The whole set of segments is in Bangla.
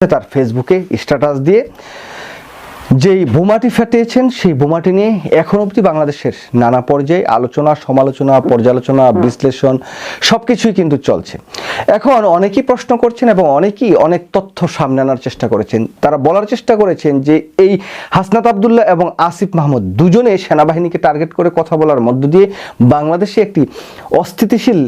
তার ফেসবুকে স্ট্যাটাস দিয়ে যেই বোমাটি ফাটিয়েছেন, সেই বোমাটি নিয়ে এখন অবধি বাংলাদেশের নানা পর্যায়ে আলোচনা, সমালোচনা, পর্যালোচনা, বিশ্লেষণ সব কিছুই কিন্তু চলছে। এখন অনেকেই প্রশ্ন করছেন এবং অনেকেই অনেক তথ্য সামনে আনার চেষ্টা করেছেন। তারা বলার চেষ্টা করেছেন যে এই হাসনাত আবদুল্লাহ এবং আসিফ মাহমুদ দুজনে সেনাবাহিনীকে টার্গেট করে কথা বলার মধ্য দিয়ে বাংলাদেশে একটি অস্থিতিশীল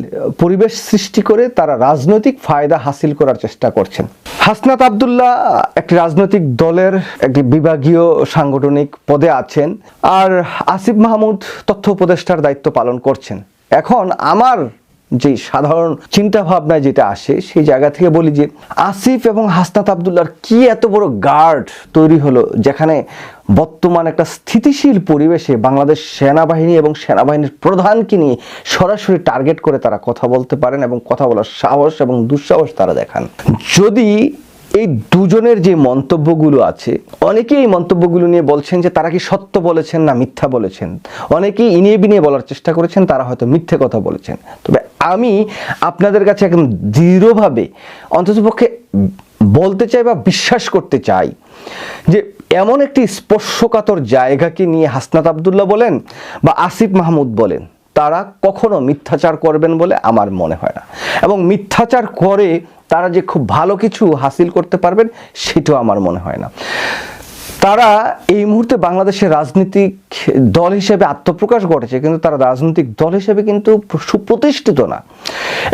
পরিবেশ সৃষ্টি করে তারা রাজনৈতিক ফায়দা হাসিল করার চেষ্টা করছেন। হাসনাত আবদুল্লাহ একটি রাজনৈতিক দলের একটি বিভাগীয় সাংগঠনিক পদে আছেন আর আসিফ মাহমুদ তথ্য উপদেষ্টার দায়িত্ব পালন করছেন। এখন আমার যে সাধারণ চিন্তা ভাবনায় যেটা আসে, সেই জায়গা থেকে বলি যে আসিফ এবং হাসনাত আবদুল্লাহর কি এত বড় গার্ড তৈরি হলো, যেখানে বর্তমান একটা স্থিতিশীল পরিবেশে বাংলাদেশ সেনাবাহিনী এবং সেনাবাহিনীর প্রধানকে নিয়ে সরাসরি টার্গেট করে তারা কথা বলতে পারেন এবং কথা বলার সাহস এবং দুঃসাহস তারা দেখান। যদি এই দুজনের যে মন্তব্যগুলো আছে, অনেকেই এই মন্তব্যগুলো নিয়ে বলছেন যে তারা কি সত্য বলেছেন না মিথ্যা বলেছেন? অনেকেই ইনিয়ে বিনিয়ে বলার চেষ্টা করেছেন, তারা হয়তো মিথ্যে কথা বলেছেন। তবে আমি আপনাদের কাছে একদম দৃঢ়ভাবে, অন্ততপক্ষে বলতে চাই বা বিশ্বাস করতে চাই যে এমন একটি স্পর্শকাতর জায়গাকে নিয়ে হাসনাত আবদুল্লাহ বলেন বা আসিফ মাহমুদ বলেন। তারা কখনো মিথ্যাচার করবেন বলে আমার মনে হয় না। এবং মিথ্যাচার করে তারা যে খুব ভালো কিছু হাসিল করতে পারবেন, সেটাও আমার মনে হয় না। তারা এই মুহূর্তে বাংলাদেশের রাজনৈতিক দল হিসেবে আত্মপ্রকাশ ঘটেছে, কিন্তু তারা রাজনৈতিক দল হিসেবে কিন্তু সুপ্রতিষ্ঠিত না।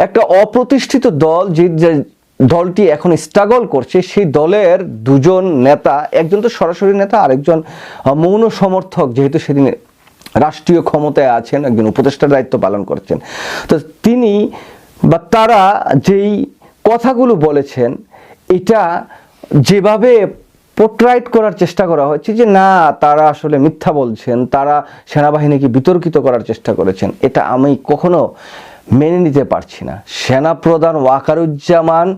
একটা অপ্রতিষ্ঠিত দল যে দলটি এখন স্ট্রাগল করছে, সেই দলের দুজন নেতা, একজন তো সরাসরি নেতা, আরেকজন মৌন সমর্থক, যেহেতু সেদিন রাষ্ট্রীয় ক্ষমতায় আছেন, একজন উপদেষ্টার দায়িত্ব পালন করছেন। তো তিনি বা তারা যেই কথাগুলো বলেছেন, এটা যেভাবে পোর্ট্রাইট করার চেষ্টা করা হচ্ছে যে, না, তারা আসলে মিথ্যা বলছেন, তারা সেনাবাহিনীকে বিতর্কিত করার চেষ্টা করেছেন, এটা আমি কখনো মেনে নিতে পারছি না। সেনাপ্রধান ওয়াকারুজ্জামান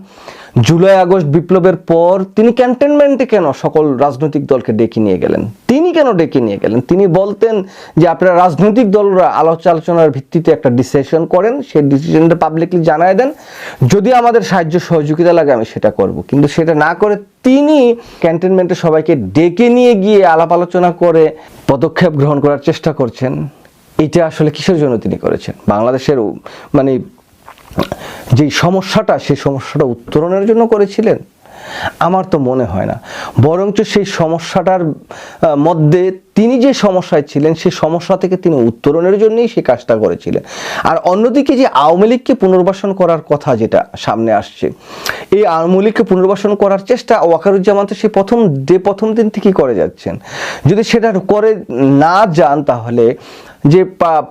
জুলাই, আগস্ট বিপ্লবের পর তিনি ক্যান্টনমেন্টে কেন সকল রাজনৈতিক দলকে ডেকে নিয়ে গেলেন? তিনি কেন ডেকে নিয়ে গেলেন? তিনি বলতেন যে আপনারা রাজনৈতিক দলরা আলোচ আলোচনার ভিত্তিতে একটা ডিসিশন করেন, সেই ডিসিশনটা পাবলিকলি জানায় দেন। যদি আমাদের সাহায্য সহযোগিতা লাগে, আমি সেটা করব। কিন্তু সেটা না করে তিনি ক্যান্টনমেন্টে সবাইকে ডেকে নিয়ে গিয়ে আলাপ আলোচনা করে পদক্ষেপ গ্রহণ করার চেষ্টা করছেন। এটা আসলে কিসের জন্য তিনি করেছেন? বাংলাদেশের মানে যে সমস্যাটা, সেই সমস্যাটা উত্তরণের জন্য করেছিলেন, আমার তো মনে হয় না। বরঞ্চ সেই সমস্যাটার মধ্যে তিনি যে সমস্যায় ছিলেন, সেই সমস্যা থেকে তিনি উত্তরণের জন্যই সেই কাজটা করেছিলেন। আর অন্যদিকে যে আওয়ামী লীগকে পুনর্বাসন করার কথা যেটা সামনে আসছে, এই আওয়ামী লীগকে পুনর্বাসন করার চেষ্টা ওয়াকারুজ্জামান তো সে প্রথম ডে প্রথম দিন থেকেই করে যাচ্ছেন। যদি সেটা করে না যান তাহলে যে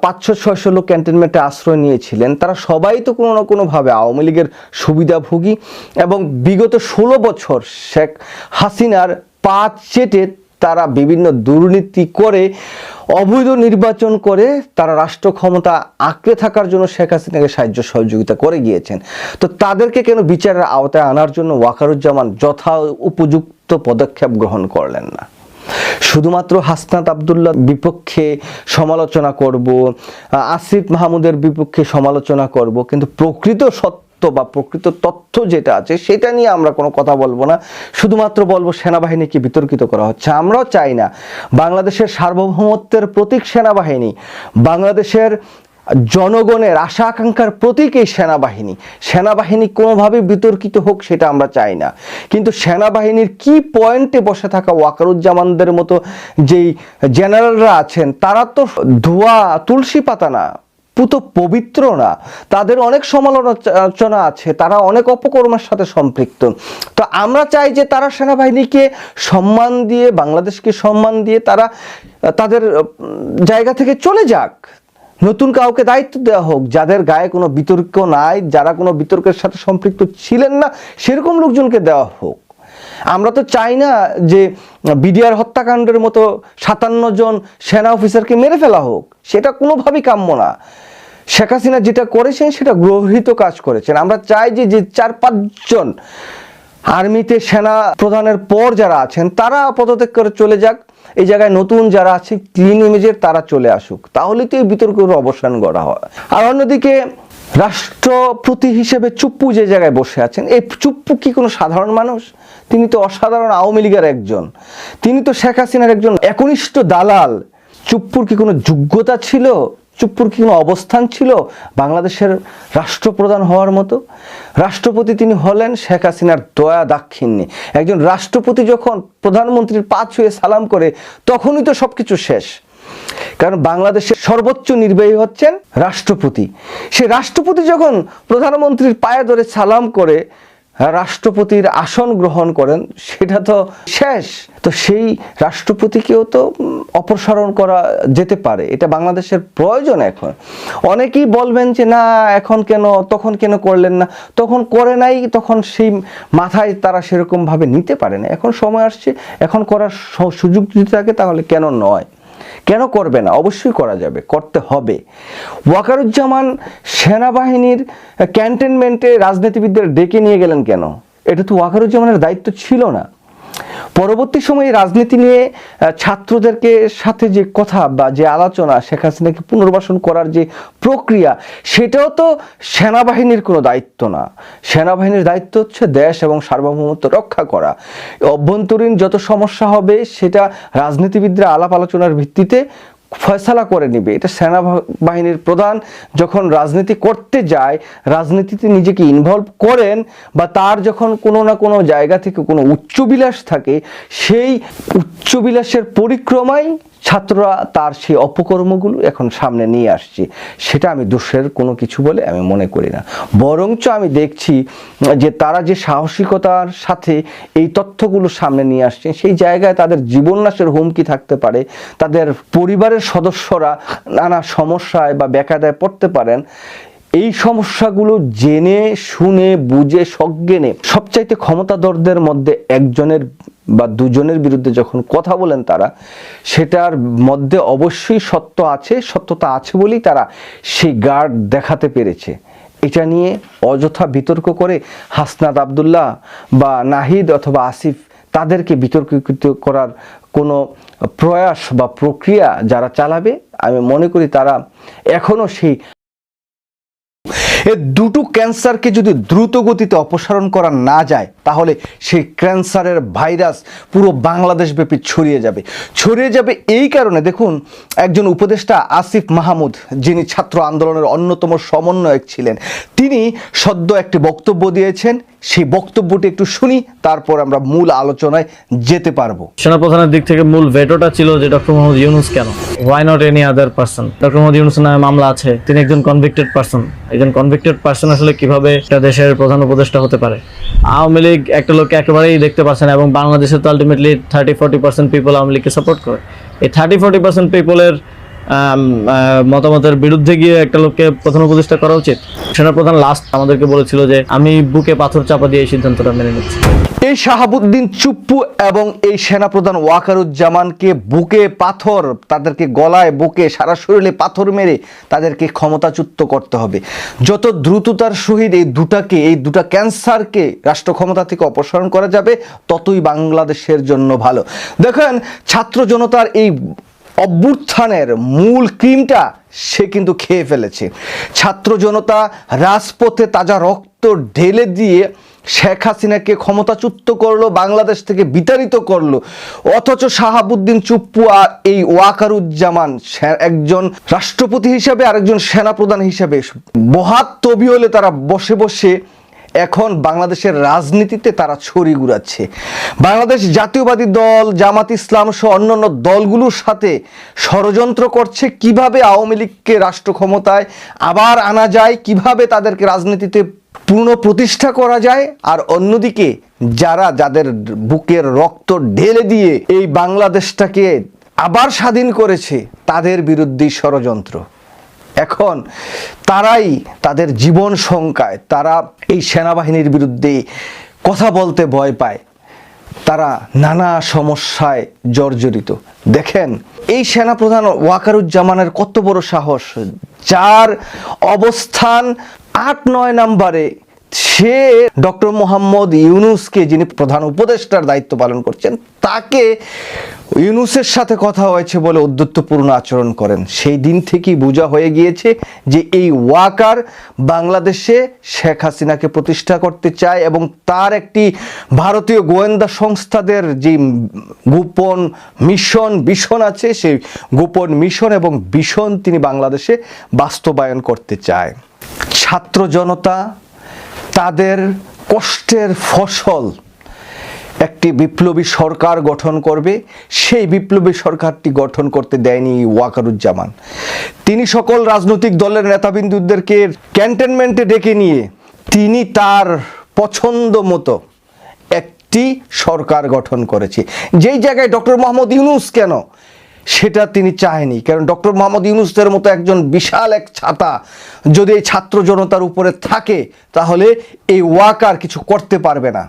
পাঁচশো, ছয়শো লোক ক্যান্টনমেন্টে আশ্রয় নিয়েছিলেন, তারা সবাই তো কোনো না কোনোভাবে আওয়ামী লীগের সুবিধাভোগী এবং বিগত ষোলো বছর শেখ হাসিনার পাঁচ চেটে তারা বিভিন্ন দুর্নীতি করে, অবৈধ নির্বাচন করে, তারা রাষ্ট্র ক্ষমতা আঁকড়ে থাকার জন্য শেখ হাসিনাকে সাহায্য সহযোগিতা করে গিয়েছেন। তো তাদেরকে কেন বিচারের আওতায় আনার জন্য ওয়াকারুজ্জামান যথা উপযুক্ত পদক্ষেপ গ্রহণ করলেন না? শুধুমাত্র হাসনাত আবদুল্লাহ বিপক্ষে সমালোচনা করব আসিফ মাহমুদের বিপক্ষে সমালোচনা করব, কিন্তু প্রকৃত সত্য বা প্রকৃত তথ্য যেটা আছে সেটা নিয়ে আমরা কোনো কথা বলব না। শুধুমাত্র বলব সেনাবাহিনীকে বিতর্কিত করা হচ্ছে। আমরাও চাই না বাংলাদেশের সার্বভৌমত্বের প্রতীক সেনাবাহিনী, বাংলাদেশের জনগণের আশা আকাঙ্ক্ষার প্রতীক এই সেনাবাহিনী। সেনাবাহিনী কোনোভাবে বিতর্কিত হোক সেটা আমরা চাই না। কিন্তু সেনাবাহিনীর কি পয়েন্টে বসে থাকা ওয়াকারুজ্জামানদের মতো যেই জেনারেলরা আছেন, তারা তো ধোয়া, তুলসী পাতা না, পুত পবিত্র না। তাদের অনেক সমালোচনা আছে, তারা অনেক অপকর্মের সাথে সম্পৃক্ত। তো আমরা চাই যে তারা সেনাবাহিনীকে সম্মান দিয়ে, বাংলাদেশকে সম্মান দিয়ে তারা, তাদের জায়গা থেকে চলে যাক। নতুন কাউকে দায়িত্ব দেওয়া হোক, যাদের গায়ে কোনো বিতর্ক নাই, যারা কোনো বিতর্কের সাথে সম্পৃক্ত ছিলেন না, সেরকম লোকজনকে দেওয়া হোক। আমরা তো চাই না যে বিডিআর হত্যাকাণ্ডের মতো সাতান্ন জন সেনা অফিসারকে মেরে ফেলা হোক। সেটা কোনোভাবেই কাম্য না। শেখ হাসিনা যেটা করেছেন, সেটা গ্রহিত কাজ করেছেন। আমরা চাই যে যে চার পাঁচজন আর্মিতে সেনা প্রধানের পর যারা আছেন, তারা পদত্যাগ করে চলে যাক। এই জায়গায় নতুন যারা আছে ক্লিন ইমেজের তারা চলে আসুক। তাহলে তো এই বিতর্কের অবসান করা হয়। আর অন্যদিকে, রাষ্ট্রপতি হিসেবে চুপ্পু যে জায়গায় বসে আছেন, এই চুপ্পু কি কোনো সাধারণ মানুষ? তিনি তো অসাধারণ আওয়ামী লীগের একজন। তিনি তো শেখ হাসিনার একজন একনিষ্ঠ দালাল। চুপ্পুর কি কোনো যোগ্যতা ছিল? চুপ্পুর কি কোনো অবস্থান ছিল? বাংলাদেশের রাষ্ট্রপ্রধান হওয়ার মতো? রাষ্ট্রপতি তিনি হলেন শেখ হাসিনার দয়া দাক্ষিণ্যে। একজন রাষ্ট্রপতি যখন প্রধানমন্ত্রীর পা ছুঁয়ে সালাম করে, তখনই তো সবকিছু শেষ। কারণ বাংলাদেশের সর্বোচ্চ নির্বাহী হচ্ছেন রাষ্ট্রপতি। সে রাষ্ট্রপতি যখন প্রধানমন্ত্রীর পায়ে ধরে সালাম করে রাষ্ট্রপতির আসন গ্রহণ করেন, সেটা তো শেষ। তো সেই রাষ্ট্রপতিকেও তো অপসারণ করা যেতে পারে, এটা বাংলাদেশের প্রয়োজন এখন। অনেকেই বলবেন যে, না, এখন কেন, তখন কেন করলেন না? তখন করে নাই, তখন সেই মাথায় তারা সেরকমভাবে নিতে পারে না। এখন সময় আসছে, এখন করার সুযোগ যদি থাকে, তাহলে কেন নয়? কেন করবে না? অবশ্যই করা যাবে, করতে হবে। ওয়াকারুজ্জামান সেনাবাহিনীর ক্যান্টনমেন্টে রাজনীতিবিদদের ডেকে নিয়ে গেলেন কেন? এটা তো ওয়াকারুজ্জামানের দায়িত্ব ছিল না। পরবর্তী সময়ে রাজনীতি নিয়ে ছাত্রদেরকে সাথে যে কথা বা যে আলোচনা শেখ হাসিনাকে পুনর্বাসন করার যে প্রক্রিয়া, সেটাও তো সেনাবাহিনীর কোনো দায়িত্ব না। সেনাবাহিনীর দায়িত্ব হচ্ছে দেশ এবং সার্বভৌমত্ব রক্ষা করা। অভ্যন্তরীণ যত সমস্যা হবে, সেটা রাজনীতিবিদরা আলাপ আলোচনার ভিত্তিতে ফয়সালা করে নিবে। এটা সেনাবাহিনীর প্রধান যখন রাজনীতি করতে যায়, রাজনীতিতে নিজেকে ইনভলভ করেন বা তার যখন কোনো না কোনো জায়গা থেকে কোনো উচ্চবিলাস থাকে, সেই উচ্চবিলাসের পরিক্রমায় ছাত্ররা তার সেই অপকর্মগুলো এখন সামনে নিয়ে আসছে। সেটা আমি দোষের কোনো কিছু বলে আমি মনে করি না। বরঞ্চ আমি দেখছি যে তারা যে সাহসিকতার সাথে এই তথ্যগুলো সামনে নিয়ে আসছে, সেই জায়গায় তাদের জীবননাশের হুমকি থাকতে পারে, তাদের পরিবারের সদস্যরা নানা সমস্যায় বা বেকায়দায় পড়তে পারেন। এই সমস্যাগুলো জেনে, শুনে, বুঝে, সজ্ঞানে সবচাইতে ক্ষমতাধরদের মধ্যে একজনের বা দুজনের বিরুদ্ধে যখন কথা বলেন তারা, সেটার মধ্যে অবশ্যই সত্য আছে, সত্যতা আছে বলেই তারা সেই গার্ড দেখাতে পেরেছে। এটা নিয়ে অযথা বিতর্ক করে হাসনাত আবদুল্লাহ বা নাহিদ অথবা আসিফ তাদেরকে বিতর্কিত করার কোনো প্রয়াস বা প্রক্রিয়া যারা চালাবে, আমি মনে করি তারা এখনও সেই এ দুটো ক্যান্সারকে যদি দ্রুত গতিতে অপসারণ করা না যায়, তাহলে সেই ক্যান্সারের ভাইরাস পুরো বাংলাদেশ ব্যাপী ছড়িয়ে যাবে। ছড়িয়ে যাবে এই কারণে দেখুন, একজন উপদেষ্টা আসিফ মাহমুদ, যিনি ছাত্র আন্দোলনের অন্যতম সমন্বয়ক ছিলেন, তিনি সদ্য একটি বক্তব্য দিয়েছেন। সেই বক্তব্যটি একটু শুনি, তারপর আমরা মূল আলোচনায় যেতে পারব। সেনাপ্রধানের দিক থেকে মূল ভেটোটা ছিল যে ডক্টর মোহাম্মদ ইউনুস কেন? Why not any other person doctor Mohammad Yunus নামে মামলা আছে, তিনি একজন কনভিক্টেড পার্সন একজন কনভিক্টেড পার্সন আসলে কীভাবে একটা দেশের প্রধান উপদেষ্টা হতে পারে? আওয়ামী লীগ একটা লোককে একেবারেই দেখতে পাচ্ছে না এবং বাংলাদেশে তো ultimately thirty forty percent people Awami লীগকে সাপোর্ট করে। এই থার্টি ফোর্টি পার্সেন্ট পিপলের মতামতের বিরুদ্ধে গিয়ে একটা লোককে প্রধান উপদেষ্টা করা উচিত? সেনাপ্রধান লাস্ট আমাদেরকে বলেছিল যে, আমি বুকে পাথর চাপা দিয়ে এই সিদ্ধান্তটা মেনে নিচ্ছি। এই শাহাবুদ্দিন চুপ্পু এবং এই সেনাপ্রধান ওয়াকারুজ্জামানকে বুকে পাথর, তাদেরকে গলায়, বুকে সারা শরীরে পাথর মেরে তাদেরকে ক্ষমতাচ্যুত করতে হবে। যত দ্রুততার সহিত এই দুটাকে, এই দুটা ক্যান্সারকে রাষ্ট্র ক্ষমতা থেকে অপসারণ করা যাবে, ততই বাংলাদেশের জন্য ভালো। দেখেন, ছাত্র জনতার এই অভ্যুত্থানের মূল ক্রিমটা সে কিন্তু খেয়ে ফেলেছে। ছাত্র জনতা রাজপথে তাজা রক্ত ঢেলে দিয়ে শেখ হাসিনাকে ক্ষমতাচ্যুত করল, বাংলাদেশ থেকে বিতাড়িত করল। অথচ শাহাবুদ্দিন চুপ্পু আর এই ওয়াকারুজ্জামান একজন রাষ্ট্রপতি হিসাবে, আরেকজন সেনাপ্রধান হিসাবে বহাত তবি হলে তারা বসে বসে এখন বাংলাদেশের রাজনীতিতে তারা ছড়ি ঘুরাচ্ছে বাংলাদেশ জাতীয়বাদী দল, জামাত ইসলাম সহ অন্যান্য দলগুলোর সাথে ষড়যন্ত্র করছে। কীভাবে আওয়ামী লীগকে রাষ্ট্র ক্ষমতায় আবার আনা যায়, কীভাবে তাদেরকে রাজনীতিতে পূর্ণ প্রতিষ্ঠা করা যায় আর অন্যদিকে যারা যাদের বুকের রক্ত ঢেলে দিয়ে এই বাংলাদেশটাকে আবার স্বাধীন করেছে, তাদের বিরুদ্ধেই ষড়যন্ত্র। এখন তারাই তাদের জীবন শঙ্কায়, তারা এই সেনাবাহিনীর বিরুদ্ধে কথা বলতে ভয় পায়। তারা নানা সমস্যায় জর্জরিত। দেখেন, এই সেনাপ্রধান ওয়াকারুজ্জামানের কত বড় সাহস, যার অবস্থান আট, নয় নাম্বারে সে ডক্টর মোহাম্মদ ইউনুসকে, যিনি প্রধান উপদেষ্টার দায়িত্ব পালন করছেন, তাকে ইউনুসের সাথে কথা হয়েছে বলে উদ্যত্তপূর্ণ আচরণ করেন। সেই দিন থেকেই বোঝা হয়ে গিয়েছে যে এই ওয়াকার বাংলাদেশে শেখ হাসিনাকে প্রতিষ্ঠা করতে চায় এবং তার একটি ভারতীয় গোয়েন্দা সংস্থাদের যে গোপন মিশন, ভীষণ আছে, সেই গোপন মিশন এবং ভীষণ তিনি বাংলাদেশে বাস্তবায়ন করতে চায়। ছাত্র জনতা, তাদের কষ্টের ফসল একটি বিপ্লবী সরকার গঠন করবে। সেই বিপ্লবী সরকারটি গঠন করতে দেয়নি ওয়াকারুজ্জামান। তিনি সকল রাজনৈতিক দলের নেতাবিন্দুদেরকে ক্যান্টনমেন্টে ডেকে নিয়ে তিনি তার পছন্দ মতো একটি সরকার গঠন করেছে। যেই জায়গায় ডক্টর মোহাম্মদ ইউনুস কেন সেটা তিনি চায়নি। কারণ ডক্টর মোহাম্মদ ইউনুসদের মতো একজন বিশাল এক ছাতা যদি এই ছাত্র জনতার উপরে থাকে, তাহলে এই ওয়াকার কিছু করতে পারবে না।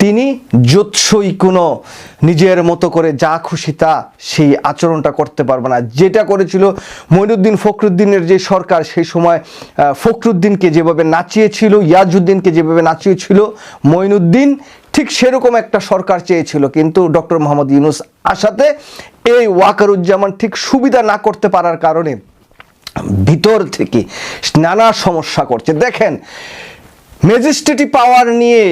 তিনি জোৎসই কোনো নিজের মতো করে যা খুশি তা সেই আচরণটা করতে পারবে না। যেটা করেছিল মইনুদ্দিন ফখরুদ্দিনের যে সরকার, সেই সময় ফখরুদ্দিনকে যেভাবে নাচিয়েছিল, ইয়াজউদ্দিনকে যেভাবে নাচিয়েছিল মইনুদ্দিন ঠিক সেরকম একটা সরকার চেয়েছিল, কিন্তু ডক্টর মোহাম্মদ ইউনুস আসাতে এই ওয়াকারুজ্জামান ঠিক সুবিধা না করতে পারার কারণে ভিতর থেকে নানা সমস্যা করছে। দেখেন, ম্যাজিস্ট্রেটি পাওয়ার নিয়ে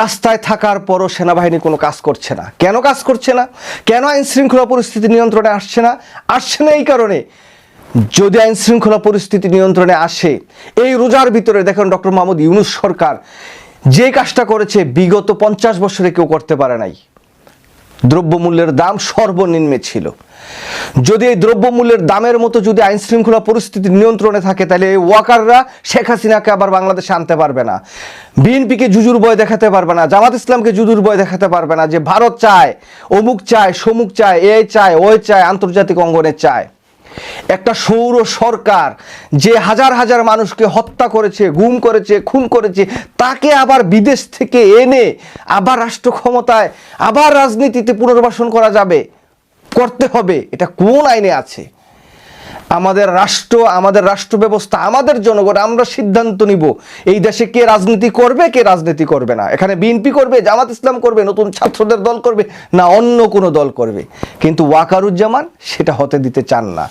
রাস্তায় থাকার পরও সেনাবাহিনী কোনো কাজ করছে না। কেন কাজ করছে না? কেন আইন শৃঙ্খলা পরিস্থিতি নিয়ন্ত্রণে আসছে না? আসছে না এই কারণে। যদি আইন শৃঙ্খলা পরিস্থিতি নিয়ন্ত্রণে আসে, এই রোজার ভিতরে দেখেন ডক্টর মোহাম্মদ ইউনুস সরকার যে কাজটা করেছে বিগত পঞ্চাশ বছরে কেউ করতে পারে নাই। দ্রব্যমূল্যের দাম সর্বনিম্নে ছিল। যদি এই দ্রব্যমূল্যের দামের মতো যদি আইন শৃঙ্খলা পরিস্থিতি নিয়ন্ত্রণে থাকে, তাহলে এই ওয়াকাররা শেখ হাসিনাকে আবার বাংলাদেশে আনতে পারবে না। বিএনপিকে জুজুর বয় দেখাতে পারবে না, জামাত ইসলামকে জুজুর বয় দেখাতে পারবে না যে ভারত চায়, অমুক চায়, সমুক চায় এ চায় ওই চায়, আন্তর্জাতিক অঙ্গনে চায়। একটা সৌর সরকার যে হাজার হাজার মানুষকে হত্যা করেছে, গুম করেছে, খুন করেছে, তাকে আবার বিদেশ থেকে এনে আবার রাষ্ট্র ক্ষমতায়, আবার রাজনীতিতে পুনর্বাসন করা যাবে, করতে হবে। এটা কোন আইনে আছে? আমাদের রাষ্ট্র আমাদের রাষ্ট্র ব্যবস্থা আমাদের জনগণ, আমরা সিদ্ধান্ত নিব। এই দেশে কে রাজনীতি করবে, কে রাজনীতি করবে না। এখানে বিএনপি করবে, জামাত ইসলাম করবে, নতুন ছাত্রদের দল করবে, না অন্য কোনো দল করবে। কিন্তু ওয়াকারুজ্জামান সেটা হতে দিতে চান না।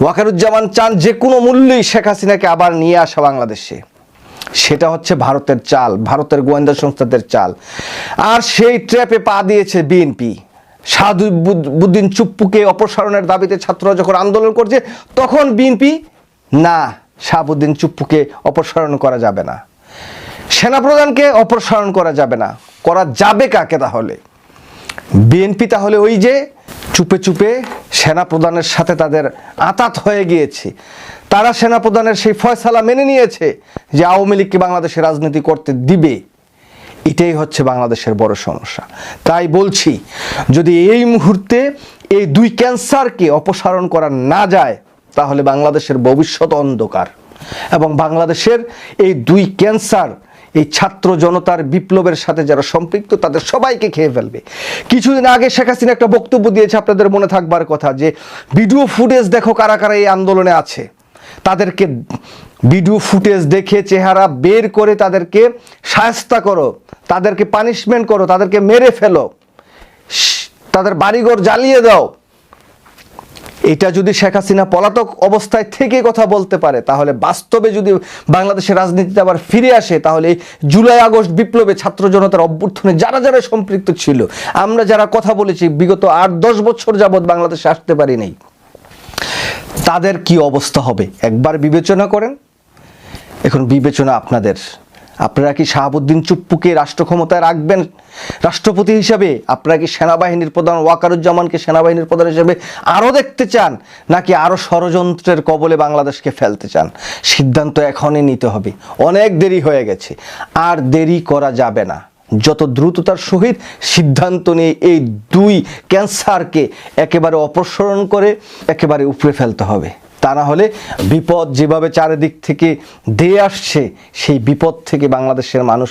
ওয়াকারুজ্জামান চান যে কোনো মূল্যেই শেখ হাসিনাকে আবার নিয়ে আসা বাংলাদেশে। সেটা হচ্ছে ভারতের চাল, ভারতের গোয়েন্দা সংস্থাদের চাল। আর সেই ট্র্যাপে পা দিয়েছে বিএনপি। সাদুদ্দিন চুপ্পুকে অপসারণের দাবিতে ছাত্ররা যখন আন্দোলন করছে, তখন বিএনপি, না শাহাবুদ্দিন চুপ্পুকে অপসারণ করা যাবে না। সেনাপ্রধানকে অপসারণ করা যাবে না। করা যাবে কাকে তাহলে? বিএনপি তাহলে ওই যে চুপে চুপে সেনাপ্রধানের সাথে তাদের আতাত হয়ে গিয়েছে। তারা সেনাপ্রধানের সেই ফয়সালা মেনে নিয়েছে যে আওয়ামী লীগকে বাংলাদেশে রাজনীতি করতে দিবে। এটাই হচ্ছে বাংলাদেশের বড় সমস্যা। তাই বলছি, যদি এই মুহূর্তে এই দুই ক্যান্সারকে অপসারণ করা না যায়, তাহলে বাংলাদেশের ভবিষ্যৎ অন্ধকার এবং বাংলাদেশের এই দুই ক্যান্সার, এই ছাত্র জনতার বিপ্লবের সাথে যারা সম্পৃক্ত, তাদের সবাইকে খেয়ে ফেলবে। কিছুদিন আগে শেখ হাসিনা একটা বক্তব্য দিয়েছে, আপনাদের মনে থাকবার কথা, যে ভিডিও ফুটেজ দেখো কারা কারা এই আন্দোলনে আছে। তাদেরকে ভিডিও ফুটেজ দেখে চেহারা বের করে তাদেরকে সায়স্তা করো, তাদেরকে পানিশমেন্ট করো, তাদেরকে মেরে ফেলো তাদের বাড়িঘর জ্বালিয়ে দাও। এটা যদি শেখ হাসিনা পলাতক অবস্থায় থেকে কথা বলতে পারে, তাহলে বাস্তবে যদি বাংলাদেশের রাজনীতিতে আবার ফিরে আসে, তাহলে জুলাই আগস্ট বিপ্লবে ছাত্র জনতার অভ্যুত্থানে যারা যারা সম্পৃক্ত ছিল, আমরা যারা কথা বলেছি, বিগত আট দশ বছর যাবৎ বাংলাদেশে আসতে পারি নাই তাদের কি অবস্থা হবে? একবার বিবেচনা করেন। এখন বিবেচনা আপনাদের। আপনারা কি শাহাবুদ্দিন চুপ্পুকে রাষ্ট্র ক্ষমতায় রাখবেন? রাষ্ট্রপতি হিসাবে আপনারা কি সেনাবাহিনীর প্রধান, ওয়াকারুজ্জামানকে সেনাবাহিনীর প্রধান হিসাবে আরও দেখতে চান? নাকি আরও ষড়যন্ত্রের কবলে বাংলাদেশকে ফেলতে চান? সিদ্ধান্ত এখনই নিতে হবে। অনেক দেরি হয়ে গেছে। আর দেরি করা যাবে না। যত দ্রুততার সহিত সিদ্ধান্ত নিয়ে এই দুই ক্যান্সারকে একেবারে অপসরণ করে একেবারে উপড়ে ফেলতে হবে। তা না হলে বিপদ যেভাবে চারিদিক থেকে দেয়ে আসছে, সেই বিপদ থেকে বাংলাদেশের মানুষ